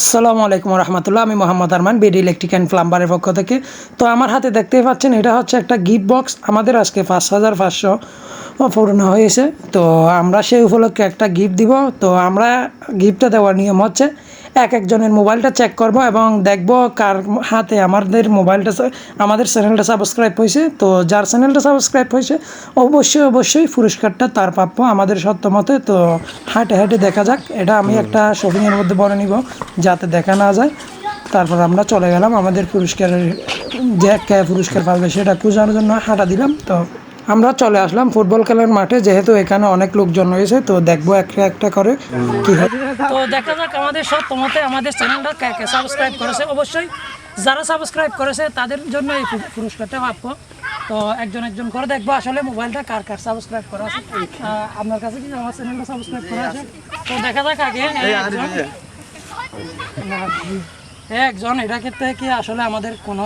আসসালামু আলাইকুম রহমতুল্লাহ, আমি Mohammad Arman, BD electric and প্লাম্বারের পক্ষ থেকে। তো আমার হাতে দেখতেই পাচ্ছেন, এটা হচ্ছে একটা গিফট বক্স। আমাদের আজকে পাঁচ হাজার পাঁচশো পূর্ণ হয়েছে। তো আমরা সেই উপলক্ষে একটা গিফট দিব। তো আমরা গিফটটা দেওয়ার নিয়ম হচ্ছে এক একজনের মোবাইলটা চেক করব এবং দেখব কার হাতে আমাদের মোবাইলটা আমাদের চ্যানেলটা সাবস্ক্রাইব হয়েছে। তো যার চ্যানেলটা সাবস্ক্রাইব হয়েছে অবশ্যই অবশ্যই পুরস্কারটা তার প্রাপ্য আমাদের সত্য মতে তো হাঁটে হাঁটে দেখা যাক। এটা আমি একটা শপিংয়ের মধ্যে বলে নিব যাতে দেখা না যায়। তারপর আমরা চলে গেলাম আমাদের পুরস্কারের যে কে পুরস্কার পাবে সেটা খোঁজার জন্য হাঁটা দিলাম। তো আমরা চলে আসলাম ফুটবল খেলার মাঠে যেহেতু এখানে অনেক লোকজন রয়েছে তো দেখব একটা একটা করে কি হয়। তো দেখা যাক আমাদের সব তোমাতে আমাদের চ্যানেলটা কে কে সাবস্ক্রাইব করেছে। অবশ্যই যারা সাবস্ক্রাইব করেছে তাদের জন্য এই পুরস্কারটা প্রাপ্য তো একজন একজন করে দেখব আসলে মোবাইলটা কার কার সাবস্ক্রাইব করা আছে। আপনার কাছে কি আমার চ্যানেলটা সাবস্ক্রাইব করা আছে? তো দেখা যাক আগে। একজন। একজন এটা ক্ষেত্রে কি আসলে আমাদের কোনো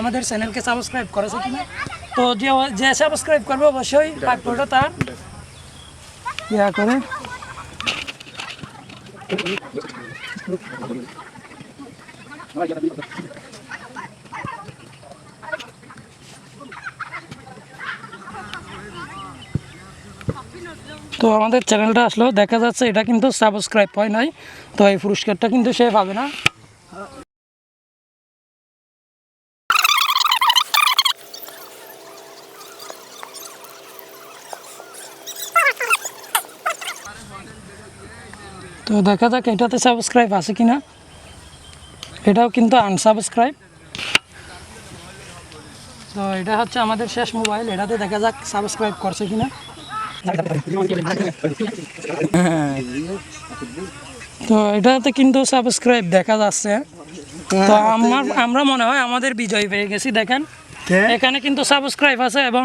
আমাদের চ্যানেলকে সাবস্ক্রাইব করেছে কিনা? তো যে যে সাবস্ক্রাইব করবে অবশ্যই তার। ইয়া করে? তো আমাদের চ্যানেলটা আসলো দেখা যাচ্ছে এটা কিন্তু সাবস্ক্রাইব হয় নাই তো এই পুরস্কারটা কিন্তু সে পাবে না। তো দেখা যাক এটাতে সাবস্ক্রাইব আছে কিনা? এটাও কিন্তু আনসাবস্ক্রাইব তো এটা হচ্ছে আমাদের শেষ মোবাইল এটাতে দেখা যাক সাবস্ক্রাইব করছে কিনা। তো এটাতে কিন্তু সাবস্ক্রাইব দেখা যাচ্ছে। তো আমার আমরা মনে হয় আমাদের বিজয় পেয়ে গেছি দেখেন। এখানে কিন্তু সাবস্ক্রাইব আছে এবং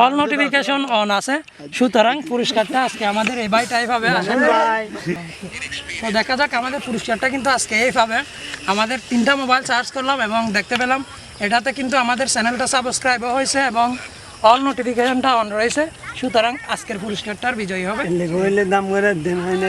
অল নোটিফিকেশন অন আছে। সুতরাং পুরস্কারটা আজকে আমাদের এই বাইটাই পাবে। আসেন তো দেখা যাক আমাদের পুরস্কারটা কিন্তু আজকে এই পাবে। আমাদের তিনটা মোবাইল চার্জ করলাম এবং দেখতে পেলাম এটাতে কিন্তু আমাদের চ্যানেলটা সাবস্ক্রাইবও হয়েছে এবং অল নোটিফিকেশনটা অন রয়েছে। সুতরাং আজকের পুরস্কারটার বিজয়ী হবে। দাম করে দেন হয় না